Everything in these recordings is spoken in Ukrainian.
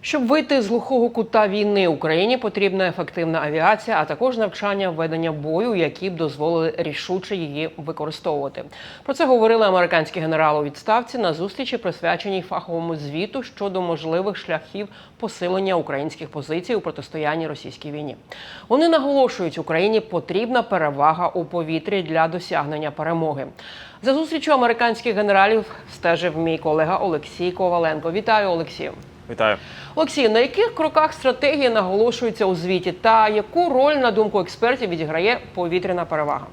Щоб вийти з глухого кута війни Україні потрібна ефективна авіація, а також навчання ведення бою, які б дозволили рішуче її використовувати. Про це говорили американські генерали у відставці на зустрічі, присвяченій фаховому звіту щодо можливих шляхів посилення українських позицій у протистоянні російській війні. Вони наголошують, Україні потрібна перевага у повітрі для досягнення перемоги. За зустрічю американських генералів стежив мій колега Олексій Коваленко. Вітаю, Олексію. Вітаю. Олексій, на яких кроках стратегії наголошується у звіті, та яку роль, на думку експертів, відіграє повітряна перевага?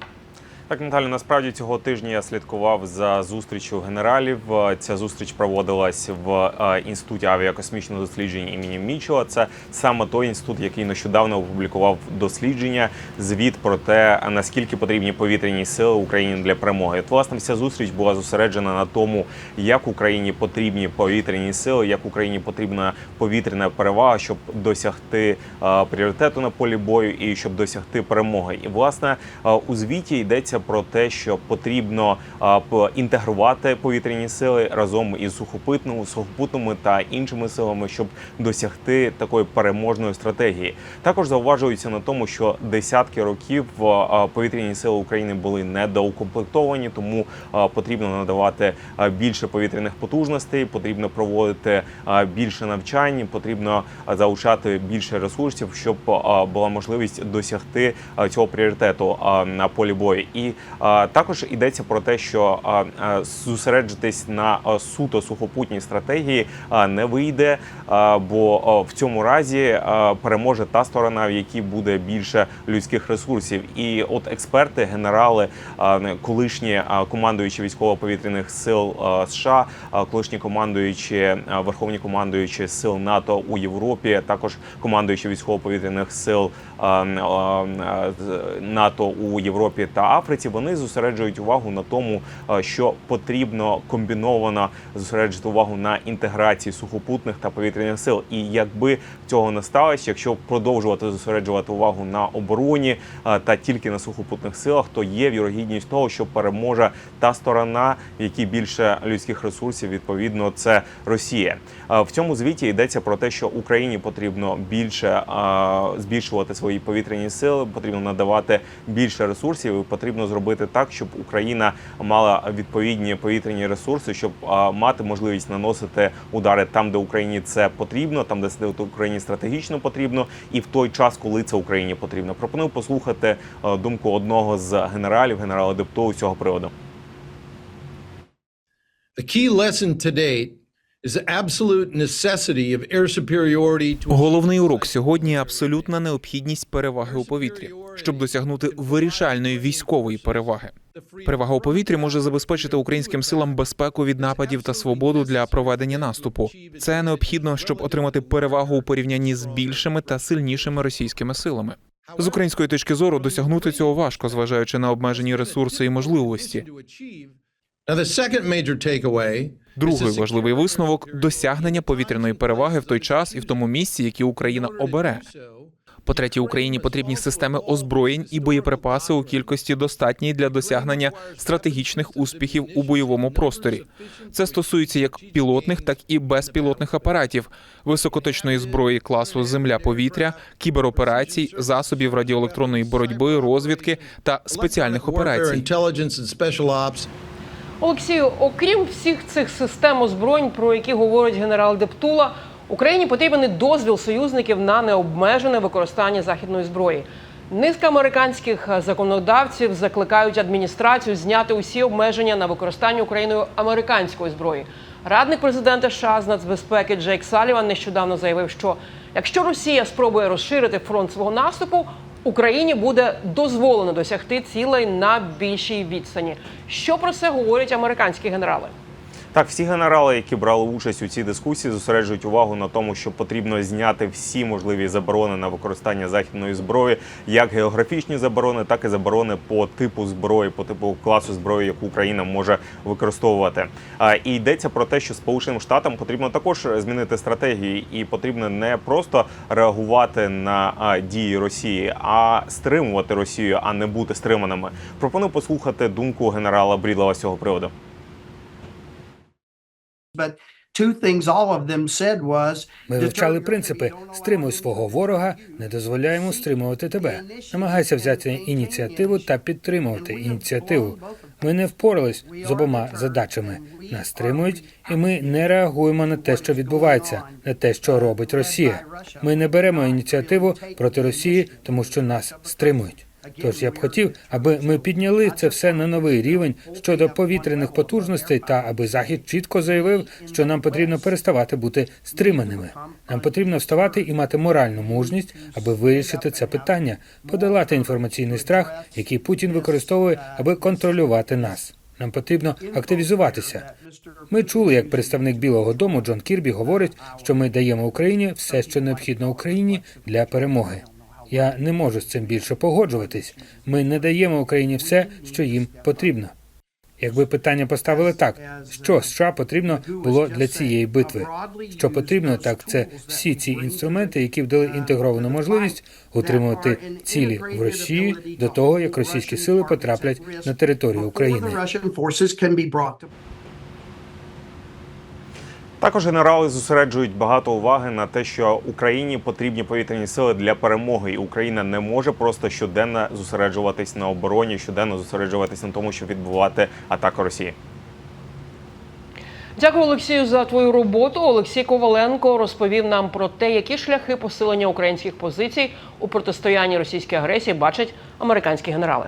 Так, Наталю, насправді цього тижня я слідкував за зустрічю генералів. Е, Ця зустріч проводилась в е, інституті авіакосмічного досліджень імені Мічела. Це саме той інститут, який нещодавно опублікував дослідження, звіт про те, наскільки потрібні повітряні сили Україні для перемоги. От, власне, вся зустріч була зосереджена на тому, як Україні потрібні повітряні сили, як Україні потрібна повітряна перевага, щоб досягти е, пріоритету на полі бою і щоб досягти перемоги. І власне у звіті йдеться про те, що потрібно інтегрувати повітряні сили разом із сухопутними, сухопутними та іншими силами, щоб досягти такої переможної стратегії. Також зауважується на тому, що десятки років повітряні сили України були недоукомплектовані, тому потрібно надавати більше повітряних потужностей, потрібно проводити більше навчань, потрібно залучати більше ресурсів, щоб була можливість досягти цього пріоритету на полі бою. І е, також йдеться про те, що зосереджитись на суто сухопутній стратегії не вийде, бо в цьому разі переможе та сторона, в якій буде більше людських ресурсів. І от експерти, генерали, колишні командуючі військово-повітряних сил США, колишні командуючі верховні командуючі сил НАТО у Європі, також командуючі військово-повітряних сил е, НАТО у Європі та Африці. Вони зосереджують увагу на тому, е, що потрібно комбіновано зосереджувати увагу на інтеграції сухопутних та повітряних сил. І якби цього не сталося, якщо продовжувати зосереджувати увагу на обороні е, та тільки на сухопутних силах, то є вірогідність того, що переможе та сторона, в якій більше людських ресурсів, відповідно, це Росія. Е, В цьому звіті йдеться про те, що Україні потрібно більше збільшувати свої повітряні сили, потрібно надавати більше ресурсів. і Потрібно зробити так, щоб Україна мала відповідні повітряні ресурси, щоб мати можливість наносити удари там, де Україні це потрібно, там де це Україні стратегічно потрібно, і в той час, коли це Україні потрібно. Пропоную послухати думку одного з генералів, генерала Депто з цього приводу. The key lesson to date Головний урок сьогодні абсолютна необхідність переваги у повітрі, щоб досягнути вирішальної військової переваги. Перевага у повітрі може забезпечити українським силам безпеку від нападів та свободу для проведення наступу. Це необхідно, щоб отримати перевагу у порівнянні з більшими та сильнішими російськими силами. З української точки зору досягнути цього важко, зважаючи на обмежені ресурси і можливості. Другий важливий висновок досягнення повітряної переваги в той час і в тому місці, які Україна обере. По-третє, Україні потрібні системи озброєнь і боєприпаси у кількості достатній для досягнення стратегічних успіхів у бойовому просторі. Це стосується як пілотних, так і безпілотних апаратів, високоточної зброї класу земля-повітря, кібероперацій, засобів радіоелектронної боротьби, розвідки та спеціальних операцій. Олексію, окрім всіх цих систем озброєнь, про які говорить генерал Дептула, Україні потрібен і дозвіл союзників на необмежене використання західної зброї. Низка американських законодавців закликають адміністрацію зняти усі обмеження на використання Україною американської зброї. Радник президента США з нацбезпеки Джейк Саліван нещодавно заявив, що якщо Росія спробує розширити фронт свого наступу, Україні буде дозволено досягти цілей на більшій відстані. Що про це говорять американські генерали? Так, всі генерали, які брали участь у цій дискусії, зосереджують увагу на тому, що потрібно зняти всі можливі заборони на використання західної зброї, як географічні заборони, так і заборони по типу зброї, по типу класу зброї, яку Україна може використовувати. І йдеться про те, що Сполученим Штатам потрібно також змінити стратегії, і потрібно не просто реагувати на дії Росії, а стримувати Росію, а не бути стриманими. Пропоную послухати думку генерала Брідлова з цього приводу. Ми вивчали принципи стримуй свого ворога, не дозволяй йому стримувати тебе. Намагайся взяти ініціативу та підтримувати ініціативу. Ми не впорались з обома задачами. Нас стримують, і ми не реагуємо на те, що відбувається, на те, що робить Росія. Ми не беремо ініціативу проти Росії, тому що нас стримують. Тож я б хотів, аби ми підняли це все на новий рівень щодо повітряних потужностей, та аби захід чітко заявив, що нам потрібно переставати бути стриманими. Нам потрібно вставати і мати моральну мужність, аби вирішити це питання, подолати інформаційний страх, який Путін використовує, аби контролювати нас. Нам потрібно активізуватися. Ми чули, як представник Білого Дому Джон Кірбі говорить, що ми даємо Україні все, що необхідно Україні для перемоги. Я не можу з цим більше погоджуватись. Ми не даємо Україні все, що їм потрібно. Якби питання поставили так, що США потрібно було для цієї битви? Що потрібно, так це всі ці інструменти, які б дали інтегровану можливість утримувати цілі в Росії до того, як російські сили потраплять на територію України. Також генерали зосереджують багато уваги на те, що Україні потрібні повітряні сили для перемоги, і Україна не може просто щоденно зосереджуватись на обороні, щоденно зосереджуватись на тому, щоб відбувати атаку Росії. Дякую, Олексію, за твою роботу. Олексій Коваленко розповів нам про те, які шляхи посилення українських позицій у протистоянні російській агресії бачать американські генерали.